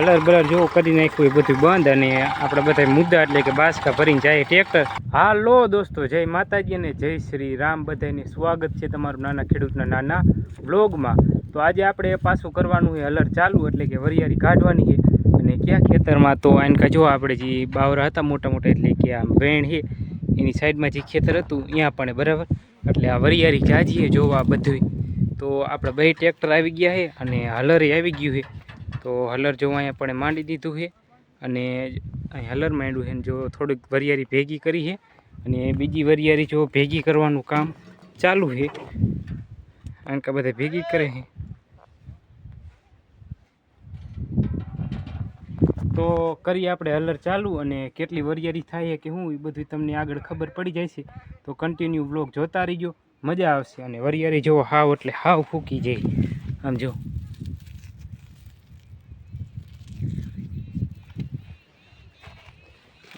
Colour બલર જેવો કરી નાખ્યું એ બધું બંધ અને આપણે બધા મુદ્દા એટલે કે બાસકા ભરીને જાય ટ્રેક્ટર હાલો દોસ્તો, જય માતાજી અને જય શ્રી રામ. બધાને સ્વાગત છે તમારું નાના ખેડૂતના નાના વ્લોગમાં. તો આજે આપણે પાછું કરવાનું છે હલર ચાલુ, એટલે કે વરિયાળી કાઢવાની છે. અને ક્યાં ખેતરમાં તો આનકા જો આપણે જે બાવરા હતા મોટા મોટા એટલે કે આમ વેણ છે, એની સાઈડમાં જે ખેતર હતું, ત્યાં પણ બરાબર. એટલે આ વરિયાળી જાજીએ જોવા બધું તો આપણે બે ટ્રેક્ટર આવી ગયા છે અને હલરે આવી ગયું છે. તો હલર જો અહીંયા પણ માંડી દીધું છે અને અહીં હલર માંડ્યું છે જો થોડીક વરિયાળી ભેગી કરી છે અને બીજી વરિયાળી જો ભેગી કરવાનું કામ ચાલુ છે. કારણ કે બધા ભેગી કરે છે. તો કરીએ આપણે હલર ચાલુ અને કેટલી વરિયાળી થાય છે કે શું, એ બધું તમને આગળ ખબર પડી જાય છે. તો કન્ટિન્યુ બ્લોગ જોતા રહીજો. મજા આવશે અને વરિયાળી જો હાવ એટલે હાવ ફૂકી જાય. આમ જો.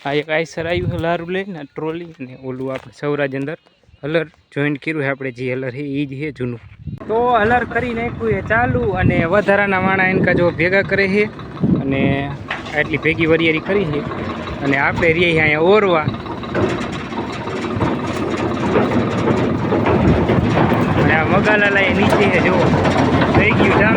આ એક આઈસર આવ્યું છે લારું લઈને ટ્રોલી અને ઓલું આપણે સૌરાજ અંદર હલર જોઈન્ટ કર્યું છે આપણે, જે હલર છે એ જ છે જૂનું. તો હલર કરી નાખ્યું એ ચાલુ અને વધારાના માણા એનકા જો ભેગા કરે છે અને આટલી ભેગી વરિયાળી કરી છે અને આપણે રહીએ અહીંયા ઓરવા. અને આ મગાલાલા એ નીચે છે જો થઈ ગયું જામ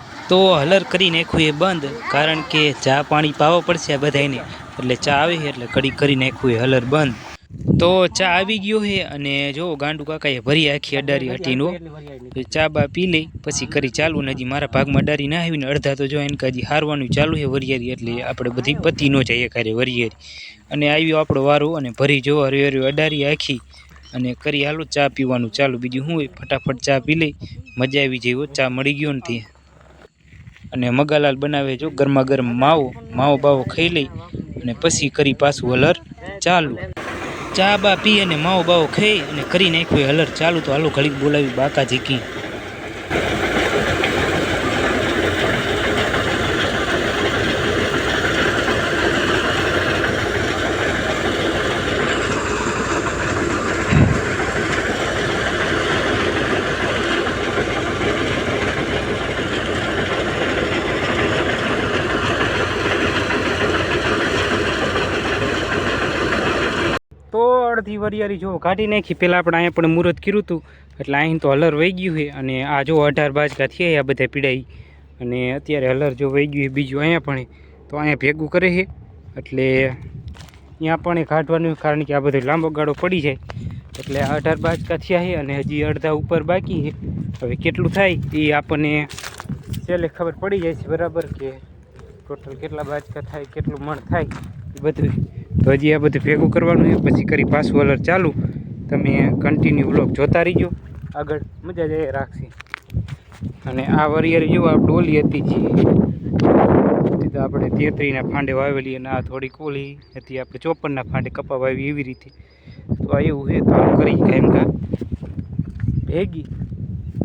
તો હલર કરી નાખ્યું એ બંધ કારણ કે ચા પાણી પાવા પડશે આ બધાને એટલે ચા આવી છે એટલે કડી કરી નાખ્યું એ હલર બંધ. તો ચા આવી ગયો છે અને જો ગાંડુ કાકાએ ભરી આખી અડારી હટીનો ચા બા પી લઈ પછી કરી ચાલુ હજી મારા ભાગમાં અડારી ના આવીને અડધા તો જો એને હજી હારવાનું ચાલુ છે વરિયારી એટલે આપણે બધી પતી ન જઈએ કારે વરિયારી. અને આવ્યો આપણો વારો અને ભરી જો હરી હરી અડારી આખી અને કરી હાલો ચા પીવાનું ચાલુ. બીજું શું ફટાફટ ચા પી લઈ મજા આવી હો, ચા મળી ગયો ને ત્યાં અને મગાલાલ બનાવે જો ગરમા ગરમ માવો માવો બાવો ખાઈ લઈ અને પછી કરી પાછું હલર ચાલુ. ચા બા પી અને માવો બાવો ખાઈ અને કરી નાખ્યું હલર ચાલુ તો હાલો ઘડીક બોલાવી બાકા જીકી તો અડધી વરિયારી જો કાઢી નાખી, પહેલાં આપણે અહીંયા પણ મુહૂર્ત કર્યું હતું. એટલે અહીં તો હલર વહી ગયું છે અને આ જો અઢાર બાજકા થયા આ બધા પીડાઈ. અને અત્યારે હલર જો વહી ગયું બીજું અહીંયા પણ. તો અહીંયા ભેગું કરે છે. એટલે અહીંયા પણ એ કાઢવાનું કારણ કે આ બધો લાંબો ગાળો પડી જાય. એટલે આ અઢાર બાજકા થયા છે અને હજી અડધા ઉપર બાકી છે. હવે કેટલું થાય એ આપણને છેલ્લે ખબર પડી જાય છે, બરાબર કે ટોટલ કેટલા બાજકા થાય, કેટલું મણ થાય, એ બધું. તો હજી આ બધું ભેગું કરવાનું છે, પછી કરી પાછું અલર ચાલુ. તમે કન્ટિન્યુ બ્લોક જોતા રહીજો. આગળ મજા જ રાખશે. અને આ વરિયર જેવું આ ઓલી હતી જે આપણે તેત્રીના ફાંડે વાવેલી અને આ થોડી કોલી હતી, આપણે ચોપનના ફાંડે કપા વાવી એવી રીતે. તો આ એવું છે, તો કરી કેમ કા? ભેગી.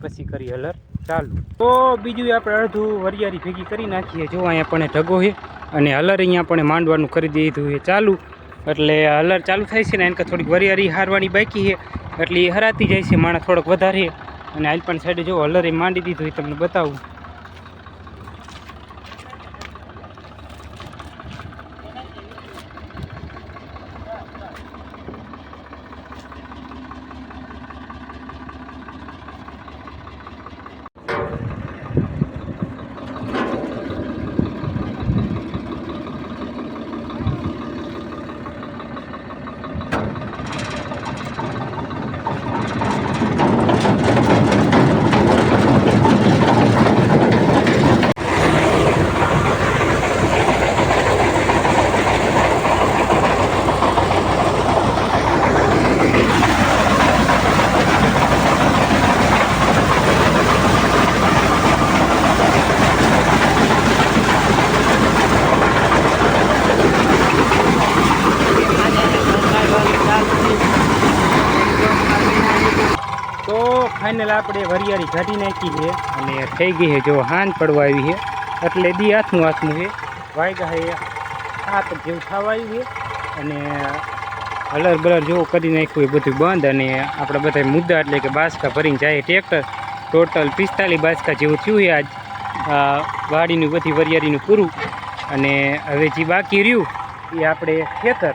પછી કરી હલર ચાલુ. તો બીજું આપણે અડધું વરિયાળી ભેગી કરી નાખીએ. જો અહીંયા પણ ઢગો છે અને હલર અહીંયા પણ માંડવાનું કરી દીધું છે ચાલુ. એટલે હલર ચાલુ થાય છે ને એને થોડીક વરિયાળી હારવાની બાકી છે. એટલે એ હરાતી જાય છે માણસ થોડોક વધારે. અને આલપણ સાઈડે જો હલરે માંડી દીધું એ તમને બતાવું. ફાઇનલ આપણે વરિયાળી કાઢી નાખી છે અને થઈ ગઈ છે જો હાંજ પડવા આવી છે. એટલે દી હાથનું હાથનું છે. વાગ્યા છે, હાથ જેવું થવા આવ્યું છે. અને હલર બલર જેવું કરી નાખ્યું એ બધું બંધ અને આપણે બધા મુદ્દા એટલે કે બાસકા ભરીને જાય ટ્રેક્ટર. ટોટલ પિસ્તાલીસ બાસકા જેવું થયું છે આજ. વાડીનું બધી વરિયાળીનું પૂરું. અને હવે જે બાકી રહ્યું એ આપણે ખેતર.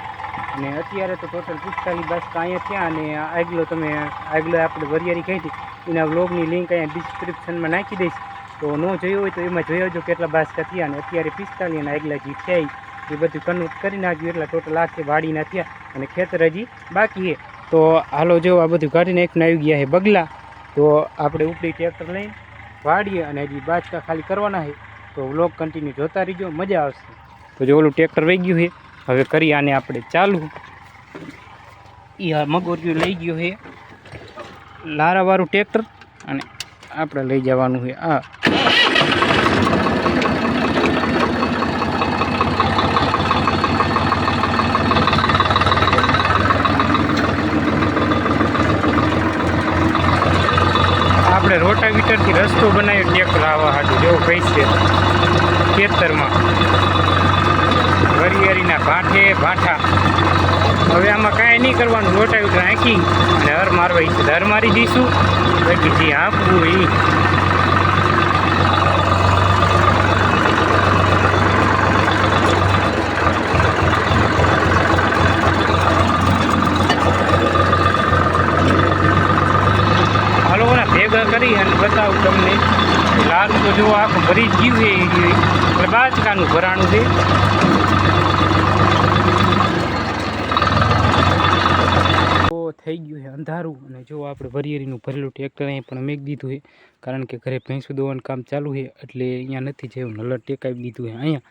અને અત્યારે તો ટોટલ પિસ્તાલીસ બાસકા અહીંયા થયા અને આગલો તમે, આગલો આપણે વરિયાળી કહી હતી, એના વ્લોગની લિંક અહીંયા ડિસ્ક્રિપ્શનમાં નાખી દઈશ. તો ન જોયું હોય તો એમાં જોઈ આવજો કેટલા બાસકા થયા અને અત્યારે પિસ્તાલીસ અને આગલા જે થયા એ બધું કન્વર્ટ કરી નાખ્યું, એટલે ટોટલ આખે વાડીના થયા અને ખેતર હજી બાકી છે. તો હાલો જો આ બધું કાઢીને એકને આવી ગયા છે બગલા, તો આપણે ઉપડી ટ્રેક્ટર લઈને વાડીએ અને હજી બાચકા ખાલી કરવાના છે. તો વ્લોગ કન્ટિન્યુ જોતા રહીજો, મજા આવશે. તો જો ઓલું ટ્રેક્ટર વહી ગયું છે. હવે કરી આને આપણે ચાલુ. એ મગોરિયું લઈ ગયો છે. લારાવાળું ટ્રેક્ટર અને આપણે લઈ જવાનું છે આ. આપણે રોટાવીટરથી રસ્તો બનાવ્યો, ટ્રેક્ટર આવવા હાટું જેવું કહીશ છે? ખેતરમાં. વરિયાળીના ભાઠે ભાઠા. હવે આમાં કાંઈ નહીં કરવાનું રોટાવીટર આંકી અને હર મારવા ઈચ્છે હર મારી દઈશું. બાકી જે આપવું એ ભેગા કરી અને બતાવું તમને. લાલ તો જો આખું ભરી જ ગયું છે. એટલે બાચકાનું ભરાણું છે તો થઈ ગયું છે, અંધારું. અને જો આપણે વરિયાળીનું ભરેલું ટ્રેક્ટર અહીં પણ મેક દીધું છે, કારણ કે ઘરે ભેંસું દોવાનું કામ ચાલુ છે, એટલે અહીંયા નથી જેવું નલર ટેકાવી દીધું છે અહીંયા.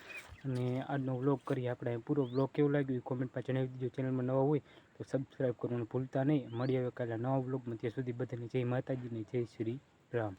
અને આજનો વ્લોગ કરી આપણે. પૂરો વ્લોગ કેવો લાગ્યો એ કોમેન્ટમાં જણાવી દીજો. ચેનલમાં નવા હોય તો સબસ્ક્રાઈબ કરવાનું ભૂલતા નહીં. મળી આવે કાલે નવા વ્લોગમાં ત્યાં સુધી બધાને જય માતાજીને જય શ્રી રામ.